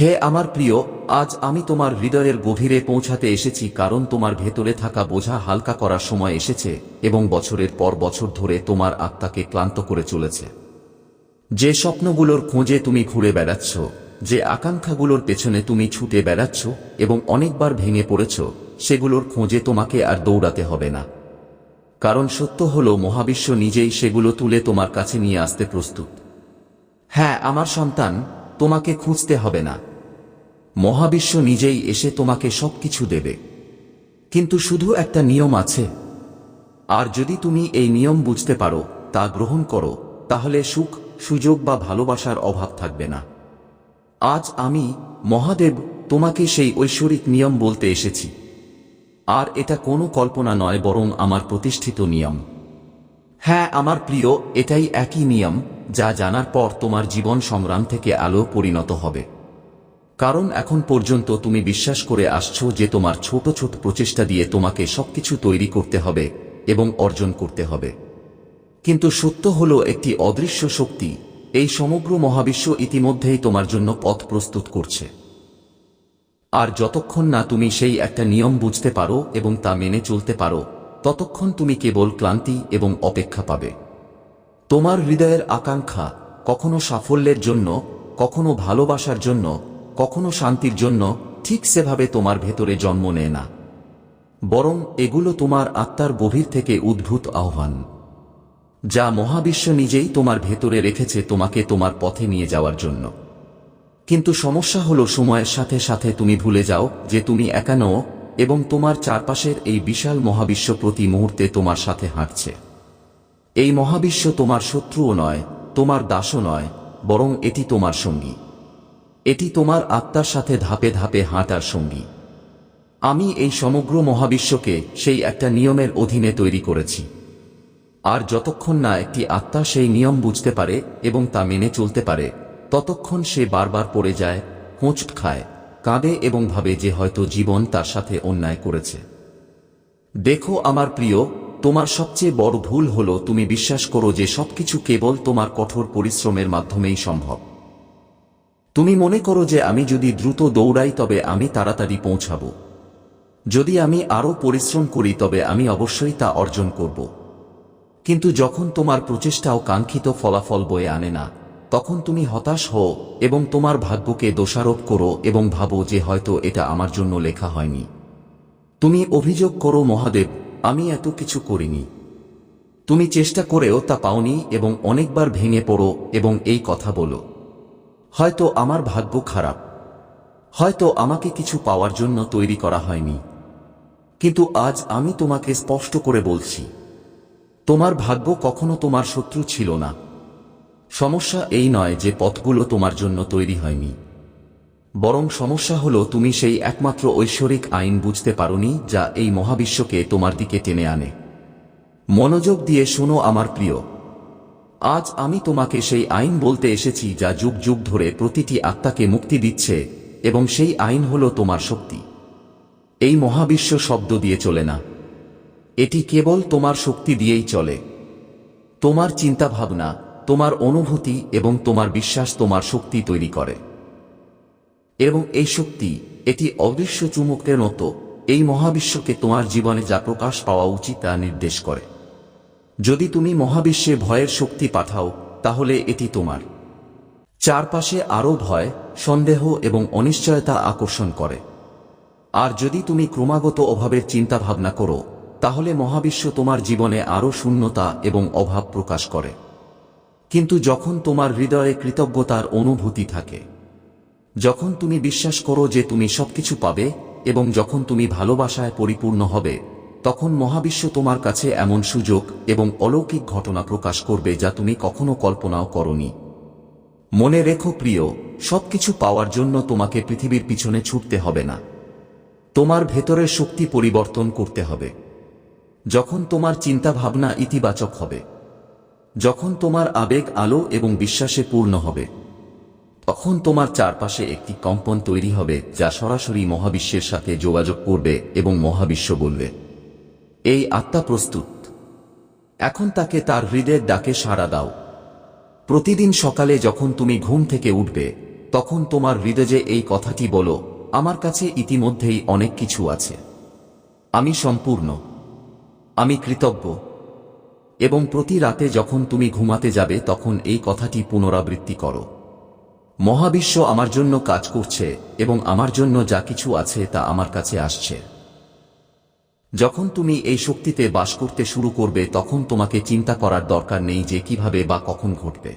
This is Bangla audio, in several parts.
হে আমার প্রিয়, আজ আমি তোমার হৃদয়ের গভীরে পৌঁছাতে এসেছি কারণ তোমার ভেতরে থাকা বোঝা হালকা করার সময় এসেছে এবং বছরের পর বছর ধরে তোমার আত্মাকে ক্লান্ত করে চলেছে। যে স্বপ্নগুলোর খোঁজে তুমি ঘুরে বেড়াচ্ছ, যে আকাঙ্ক্ষাগুলোর পেছনে তুমি ছুটে বেড়াচ্ছ এবং অনেকবার ভেঙে পড়েছ, সেগুলোর খোঁজে তোমাকে আর দৌড়াতে হবে না। কারণ সত্য হল, মহাবিশ্ব নিজেই সেগুলো তুলে তোমার কাছে নিয়ে আসতে প্রস্তুত। হ্যাঁ আমার সন্তান, তোমাকে খুঁজতে হবে না। মহাবিশ্ব নিজেই এসে তোমাকে সবকিছু দেবে। কিন্তু শুধু একটা নিয়ম আছে। আর যদি তুমি এই নিয়ম বুঝতে পারো, তা গ্রহণ করো, তাহলে সুখ, সুযোগ বা ভালোবাসার অভাব থাকবে না। আজ আমি, মহাদেব, তোমাকে সেই ঐশ্বরিক নিয়ম বলতে এসেছি। আর এটা কোনো কল্পনা নয় বরং আমার প্রতিষ্ঠিত নিয়ম। হ্যাঁ আমার প্রিয়, এটাই একই নিয়ম, যা জানার পর তোমার জীবন সংগ্রাম থেকে আলো পরিণত হবে। কারণ এখন পর্যন্ত তুমি বিশ্বাস করে আসছো যে তোমার ছোট ছোট প্রচেষ্টা দিয়ে তোমাকে সবকিছু তৈরি করতে হবে এবং অর্জন করতে হবে। কিন্তু সত্য হল একটি অদৃশ্য শক্তি, এই সমগ্র মহাবিশ্ব ইতিমধ্যেই তোমার জন্য পথ প্রস্তুত করছে। আর যতক্ষণ না তুমি সেই একটা নিয়ম বুঝতে পারো এবং তা মেনে চলতে পারো, ততক্ষণ তুমি কেবল ক্লান্তি এবং অপেক্ষা পাবে। তোমার হৃদয়ের আকাঙ্ক্ষা কখনো সাফল্যের জন্য, কখনো ভালোবাসার জন্য কখনো শান্তির জন্য ঠিক সেভাবে তোমার ভেতরে জন্ম নেয় না। বরং এগুলো তোমার আত্মার গভীর থেকে উদ্ভূত আহ্বান। যা মহাবিশ্ব নিজেই তোমার ভেতরে রেখেছে তোমাকে তোমার পথে নিয়ে যাওয়ার জন্য। কিন্তু সমস্যা হলো সময়ের সাথে সাথে তুমি ভুলে যাও যে তুমি একা নও এবং তোমার চারপাশের এই বিশাল মহাবিশ্ব প্রতি মুহূর্তে তোমার সাথে হাঁটছে। এই মহাবিশ্ব তোমার শত্রুও নয়, তোমার দাসও নয়, বরং এটি তোমার সঙ্গী। এটি তোমার আত্মার সাথে ধাপে ধাপে হাঁটার সঙ্গী। আমি এই সমগ্র মহাবিশ্বকে সেই একটা নিয়মের অধীনে তৈরি করেছি। আর যতক্ষণ না একটি আত্মা সেই নিয়ম বুঝতে পারে এবং তা মেনে চলতে পারে, ততক্ষণ সে বারবার পড়ে যায়, হোঁচট খায়, কাঁদে এবং ভাবে যে হয়তো জীবন তার সাথে অন্যায় করেছে। দেখো আমার প্রিয়, তোমার সবচেয়ে বড় ভুল হলো তুমি বিশ্বাস করো যে সবকিছু কেবল তোমার কঠোর পরিশ্রমের মাধ্যমেই সম্ভব। তুমি মনে করো যে আমি যদি দ্রুত দৌড়াই তবে আমি তাড়াতাড়ি পৌঁছাব। যদি আমি আরও পরিশ্রম করি তবে আমি অবশ্যই তা অর্জন করব। কিন্তু যখন তোমার প্রচেষ্টাও কাঙ্ক্ষিত ফলাফল বয়ে আনে না, তখন তুমি হতাশ হও এবং তোমার ভাগ্যকে দোষারোপ করো এবং ভাবো যে হয়তো এটা আমার জন্য লেখা হয়নি। তুমি অভিযোগ করো, মহাদেব, আমি এত কিছু করিনি। তুমি চেষ্টা করেও তা পাওনি এবং অনেকবার ভেঙে পড়ো এবং এই কথা বলো। হয়তো আমার ভাগ্য খারাপ। হয়তো আমাকে কিছু পাওয়ার জন্য তৈরি করা হয়নি। কিন্তু আজ আমি তোমাকে স্পষ্ট করে বলছি, তোমার ভাগ্য কখনো তোমার শত্রু ছিল না। সমস্যা এই নয় যে পথগুলো তোমার জন্য তৈরি হয়নি। বরং সমস্যা হলো তুমি সেই একমাত্র ঐশ্বরিক আইন বুঝতে পারোনি যা এই মহাবিশ্বকে তোমার দিকে টেনে আনে। মনোযোগ দিয়ে শোনো আমার প্রিয়। আজ আমি তোমাকে সেই আইন বলতে এসেছি যা যুগ যুগ ধরে প্রতিটি আত্মাকে মুক্তি দিচ্ছে এবং সেই আইন হল তোমার শক্তি। এই মহাবিশ্ব শব্দ দিয়ে চলে না। এটি কেবল তোমার শক্তি দিয়েই চলে। তোমার চিন্তাভাবনা, তোমার অনুভূতি এবং তোমার বিশ্বাস তোমার শক্তি তৈরি করে। এবং এই শক্তি, এটি অদৃশ্য চুমুকের মতো, এই মহাবিশ্বকে তোমার জীবনে যা প্রকাশ পাওয়া উচিত তা নির্দেশ করে। যদি তুমি মহাবিশ্বে ভয়ের শক্তি পাঠাও, তাহলে এটি তোমার। চারপাশে আরও ভয়, সন্দেহ এবং অনিশ্চয়তা আকর্ষণ করে। আর যদি তুমি ক্রমাগত অভাবের চিন্তা ভাবনা করো, তাহলে মহাবিশ্ব তোমার জীবনে আরও শূন্যতা এবং অভাব প্রকাশ করে। কিন্তু যখন তোমার হৃদয়ে কৃতজ্ঞতার অনুভূতি থাকে, যখন তুমি বিশ্বাস করো যে তুমি সবকিছু পাবে এবং যখন তুমি ভালোবাসায় পরিপূর্ণ হবে তখন মহাবিশ্ব তোমার কাছে এমন সুযোগ এবং অলৌকিক ঘটনা প্রকাশ করবে যা তুমি কখনো কল্পনাও করনি। মনে রেখো প্রিয়, সবকিছু পাওয়ার জন্য তোমাকে পৃথিবীর পিছনে ছুটতে হবে না। তোমার ভেতরের শক্তি পরিবর্তন করতে হবে। যখন তোমার চিন্তা ভাবনা ইতিবাচক হবে, যখন তোমার আবেগ আলো এবং বিশ্বাসে পূর্ণ হবে, তখন তোমার চারপাশে একটি কম্পন তৈরি হবে যা সরাসরি মহাবিশ্বের সাথে যোগাযোগ করবে এবং মহাবিশ্ব বলবে। এই আত্মা প্রস্তুত। এখন তাকে তার হৃদয়ের ডাকে সাড়া দাও। প্রতিদিন সকালে যখন তুমি ঘুম থেকে উঠবে, তখন তোমার হৃদয়ে এই কথাটি বলো, আমার কাছে ইতিমধ্যেই অনেক কিছু আছে। আমি সম্পূর্ণ। আমি কৃতজ্ঞ। এবং প্রতি রাতে যখন তুমি ঘুমাতে যাবে, তখন এই কথাটি পুনরাবৃত্তি করো। মহাবিশ্ব আমার জন্য কাজ করছে এবং আমার জন্য যা কিছু আছে তা আমার কাছে আসছে। যখন তুমি এই শক্তিতে বাস করতে শুরু করবে, তখন তোমাকে চিন্তা করার দরকার নেই যে কীভাবে বা কখন ঘটবে।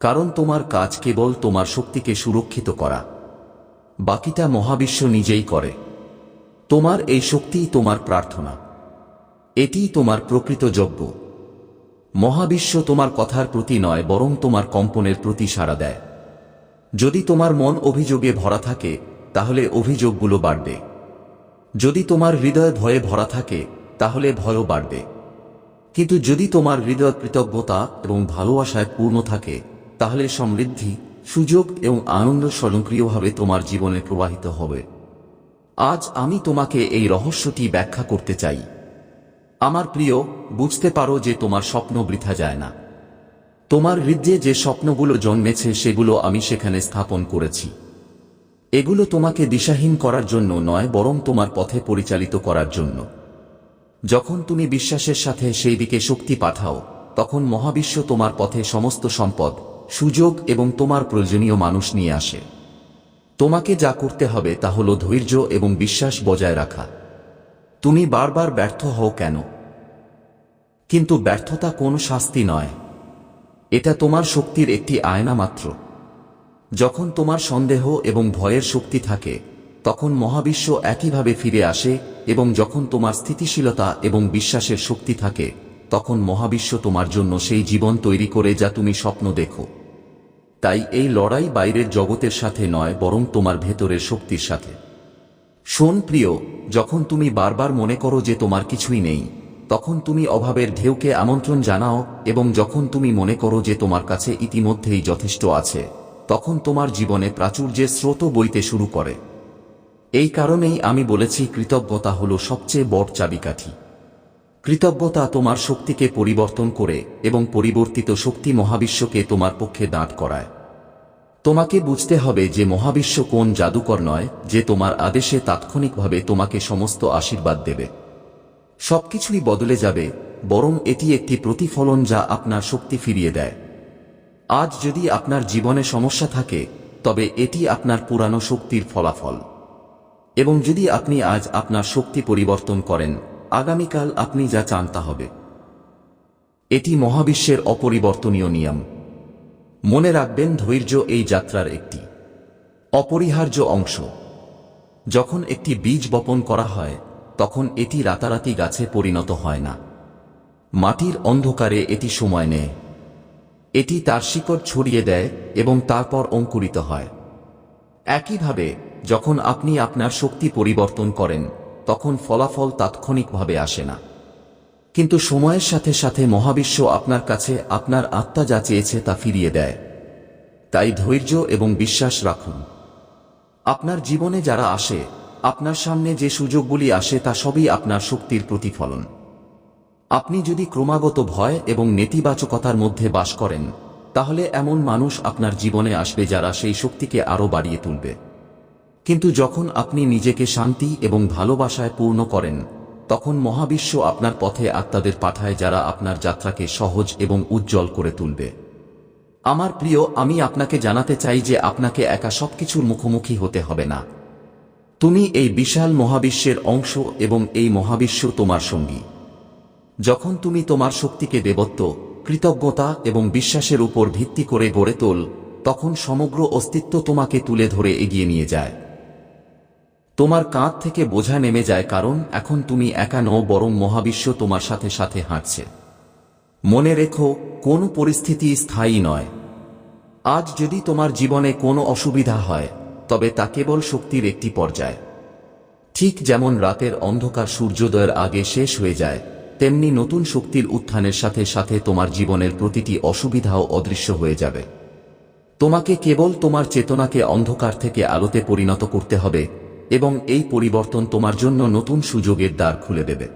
কারণ তোমার কাজ কেবল তোমার শক্তিকে সুরক্ষিত করা। বাকিটা মহাবিশ্ব নিজেই করে। তোমার এই শক্তিই তোমার প্রার্থনা। এটিই তোমার প্রকৃত যজ্ঞ। মহাবিশ্ব তোমার কথার প্রতি নয়, বরং তোমার কম্পনের প্রতি সাড়া দেয়। যদি তোমার মন অভিযোগে ভরা থাকে, তাহলে অভিযোগগুলো বাড়বে। যদি তোমার হৃদয় ভয়ে ভরা থাকে, তাহলে ভয়ও বাড়বে। কিন্তু যদি তোমার হৃদয় কৃতজ্ঞতা এবং ভালোবাসায় পূর্ণ থাকে, তাহলে সমৃদ্ধি, সুযোগ এবং আনন্দ স্বয়ংক্রিয়ভাবে তোমার জীবনে প্রবাহিত হবে। আজ আমি তোমাকে এই রহস্যটি ব্যাখ্যা করতে চাই। আমার প্রিয়, বুঝতে পারো যে তোমার স্বপ্ন বৃথা যায় না। তোমার হৃদয়ে যে স্বপ্নগুলো জন্মেছে, সেগুলো আমি সেখানে স্থাপন করেছি। এগুলো তোমাকে দিশাহীন করার জন্য নয়, বরং তোমার পথে পরিচালিত করার জন্য। যখন তুমি বিশ্বাসের সাথে সেই দিকে শক্তি পাঠাও, তখন মহাবিশ্ব তোমার পথে সমস্ত সম্পদ, সুযোগ এবং তোমার প্রয়োজনীয় মানুষ নিয়ে আসে। তোমাকে যা করতে হবে তা হল ধৈর্য এবং বিশ্বাস বজায় রাখা। তুমি বারবার ব্যর্থ হও কেন? কিন্তু ব্যর্থতা কোনো শাস্তি নয়। এটা তোমার শক্তির একটি আয়না মাত্র। যখন তোমার সন্দেহ এবং ভয়ের শক্তি থাকে, তখন মহাবিশ্ব একইভাবে ফিরে আসে এবং যখন তোমার স্থিতিশীলতা এবং বিশ্বাসের শক্তি থাকে, তখন মহাবিশ্ব তোমার জন্য সেই জীবন তৈরি করে যা তুমি স্বপ্ন দেখো। তাই এই লড়াই বাইরের জগতের সাথে নয়, বরং তোমার ভেতরের শক্তির সাথে। শোন প্রিয়, যখন তুমি বারবার মনে করো যে তোমার কিছুই নেই, তখন তুমি অভাবের ঢেউকে আমন্ত্রণ জানাও এবং যখন তুমি মনে করো যে তোমার কাছে ইতিমধ্যেই যথেষ্ট আছে তখন তোমার জীবনে প্রাচুর্যের স্রোত বইতে শুরু করে। এই কারণেই আমি বলেছি কৃতজ্ঞতা হল সবচেয়ে বড় চাবিকাঠি। কৃতজ্ঞতা তোমার শক্তিকে পরিবর্তন করে এবং পরিবর্তিত শক্তি মহাবিশ্বকে তোমার পক্ষে দাঁড় করায়। তোমাকে বুঝতে হবে যে মহাবিশ্ব কোন জাদুকর নয়, যে তোমার আদেশে তাৎক্ষণিকভাবে তোমাকে সমস্ত আশীর্বাদ দেবে। সবকিছুই বদলে যাবে, বরং এটি একটি প্রতিফলন যা আপনার শক্তি ফিরিয়ে দেয়। আজ যদি আপনার জীবনে সমস্যা থাকে, তবে এটি আপনার পুরানো শক্তির ফলাফল। এবং যদি আপনি আজ আপনার শক্তি পরিবর্তন করেন, আগামীকাল আপনি যা চান তা হবে। এটি মহাবিশ্বের অপরিবর্তনীয় নিয়ম। মনে রাখবেন ধৈর্য এই যাত্রার একটি অপরিহার্য অংশ। যখন একটি বীজ বপন করা হয়, তখন এটি রাতারাতি গাছে পরিণত হয় না। মাটির অন্ধকারে এটি সময় নেয়। এটি তার শিকড় ছড়িয়ে দেয় এবং তারপর অঙ্কুরিত হয়। একইভাবে, যখন আপনি আপনার শক্তি পরিবর্তন করেন, তখন ফলাফল তাৎক্ষণিকভাবে আসে না। কিন্তু সময়ের সাথে সাথে মহাবিশ্ব আপনার কাছে আপনার আত্মা যা চেয়েছে তা ফিরিয়ে দেয়। তাই ধৈর্য এবং বিশ্বাস রাখুন। আপনার জীবনে যারা আসে, আপনার সামনে যে সুযোগগুলি আসে তা সবই আপনার শক্তির প্রতিফলন। আপনি যদি ক্রমাগত ভয় এবং নেতিবাচকতার মধ্যে বাস করেন, তাহলে এমন মানুষ আপনার জীবনে আসবে যারা সেই শক্তিকে আরও বাড়িয়ে তুলবে। কিন্তু যখন আপনি নিজেকে শান্তি এবং ভালোবাসায় পূর্ণ করেন, তখন মহাবিশ্ব আপনার পথে আত্মাদের পাঠায় যারা আপনার যাত্রাকে সহজ এবং উজ্জ্বল করে তুলবে। আমার প্রিয়, আমি আপনাকে জানাতে চাই যে আপনাকে একা সবকিছুর মুখোমুখি হতে হবে না। তুমি এই বিশাল মহাবিশ্বের অংশ এবং এই মহাবিশ্ব তোমার সঙ্গী। যখন তুমি তোমার শক্তিকে দেবত্ব, কৃতজ্ঞতা এবং বিশ্বাসের উপর ভিত্তি করে গড়ে তোল, তখন সমগ্র অস্তিত্ব তোমাকে তুলে ধরে এগিয়ে নিয়ে যায়। তোমার কাঁধ থেকে বোঝা নেমে যায় কারণ এখন তুমি একা নও, বরং মহাবিশ্ব তোমার সাথে সাথে হাঁটছে। মনে রেখো, কোন পরিস্থিতি স্থায়ী নয়। আজ যদি তোমার জীবনে কোনো অসুবিধা হয়, তবে তা কেবল শক্তির একটি পর্যায়। ঠিক যেমন রাতের অন্ধকার সূর্যোদয়ের আগে শেষ হয়ে যায় তেমনি নতুন শক্তির উত্থানের সাথে সাথে তোমার জীবনের প্রতিটি অসুবিধাও অদৃশ্য হয়ে যাবে। তোমাকে কেবল তোমার চেতনাকে অন্ধকার থেকে আলোতে পরিণত করতে হবে এবং এই পরিবর্তন তোমার জন্য নতুন সুযোগের দ্বার খুলে দেবে।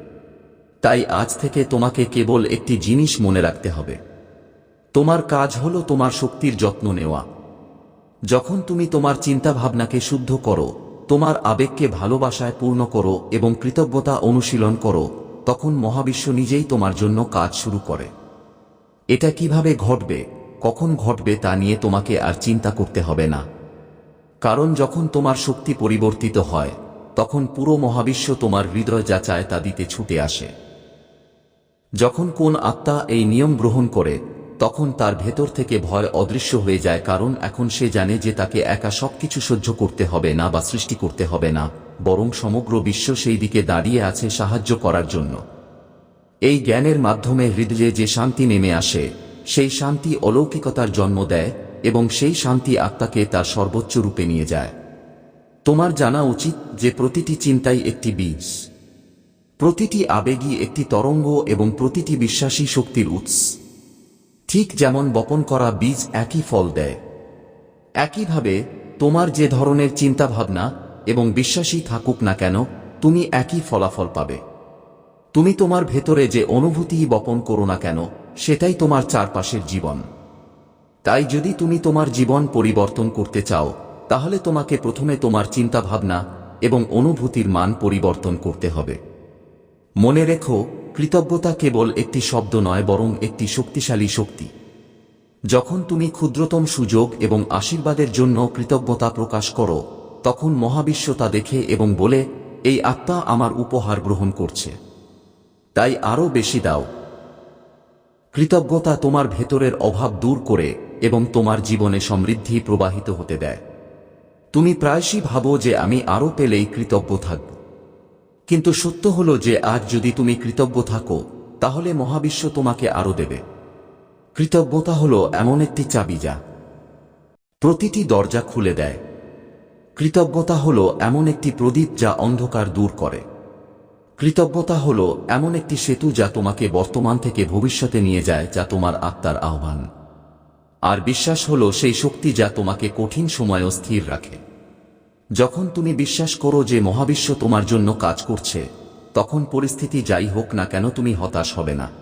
তাই আজ থেকে তোমাকে কেবল একটি জিনিস মনে রাখতে হবে। তোমার কাজ হলো তোমার শক্তির যত্ন নেওয়া। যখন তুমি তোমার চিন্তাভাবনাকে শুদ্ধ করো, তোমার আবেগকে ভালোবাসায় পূর্ণ করো এবং কৃতজ্ঞতা অনুশীলন করো তখন মহাবিশ্ব নিজেই তোমার জন্য কাজ শুরু করে। এটা কীভাবে ঘটবে, কখন ঘটবে তা নিয়ে তোমাকে আর চিন্তা করতে হবে না। কারণ যখন তোমার শক্তি পরিবর্তিত হয়, তখন পুরো মহাবিশ্ব তোমার হৃদয় যা চায় তা দিতে ছুটে আসে। যখন কোন আত্মা এই নিয়ম গ্রহণ করে, তখন তার ভেতর থেকে ভয় অদৃশ্য হয়ে যায় কারণ এখন সে জানে যে তাকে একা সবকিছু সহ্য করতে হবে না বা সৃষ্টি করতে হবে না। বরং সমগ্র বিশ্ব সেই দিকে দাঁড়িয়ে আছে সাহায্য করার জন্য। এই জ্ঞানের মাধ্যমে হৃদয়ে যে শান্তি নেমে আসে, সেই শান্তি অলৌকিকতার জন্ম দেয় এবং সেই শান্তি আত্মাকে তার সর্বোচ্চ রূপে নিয়ে যায়। তোমার জানা উচিত যে প্রতিটি চিন্তাই একটি বীজ। প্রতিটি আবেগই একটি তরঙ্গ এবং প্রতিটি বিশ্বাসী শক্তির উৎস। ঠিক যেমন বপন করা বীজ একই ফল দেয়। একইভাবে তোমার যে ধরনের চিন্তাভাবনা এবং বিশ্বাসী থাকুক না কেন, তুমি একই ফলাফল পাবে। তুমি তোমার ভেতরে যে অনুভূতি বপন করো না কেন, সেটাই তোমার চারপাশের জীবন। তাই যদি তুমি তোমার জীবন পরিবর্তন করতে চাও, তাহলে তোমাকে প্রথমে তোমার চিন্তাভাবনা এবং অনুভূতির মান পরিবর্তন করতে হবে। মনে রেখো, কৃতজ্ঞতা কেবল একটি শব্দ নয়, বরং একটি শক্তিশালী শক্তি। যখন তুমি ক্ষুদ্রতম সুযোগ এবং আশীর্বাদের জন্য কৃতজ্ঞতা প্রকাশ করো তখন মহাবিশ্ব তা দেখে এবং বলে, এই আত্মা আমার উপহার গ্রহণ করছে। তাই আরও বেশি দাও। কৃতজ্ঞতা তোমার ভেতরের অভাব দূর করে এবং তোমার জীবনে সমৃদ্ধি প্রবাহিত হতে দেয়। তুমি প্রায়শই ভাবো যে আমি আরও পেলেই কৃতজ্ঞ থাকব। কিন্তু সত্য হলো যে আজ যদি তুমি কৃতজ্ঞ থাকো, তাহলে মহাবিশ্ব তোমাকে আরও দেবে। কৃতজ্ঞতা হলো এমন একটি চাবি যা প্রতিটি দরজা খুলে দেয়। কৃতজ্ঞতা হল এমন একটি প্রদীপ যা অন্ধকার দূর করে। কৃতজ্ঞতা হল এমন একটি সেতু যা তোমাকে বর্তমান থেকে ভবিষ্যতে নিয়ে যায়, যা তোমার আত্মার আহ্বান। আর বিশ্বাস হলো সেই শক্তি যা তোমাকে কঠিন সময়ও স্থির রাখে। যখন তুমি বিশ্বাস করো যে মহাবিশ্ব তোমার জন্য কাজ করছে, তখন পরিস্থিতি যাই হোক না কেন তুমি হতাশ হবে না।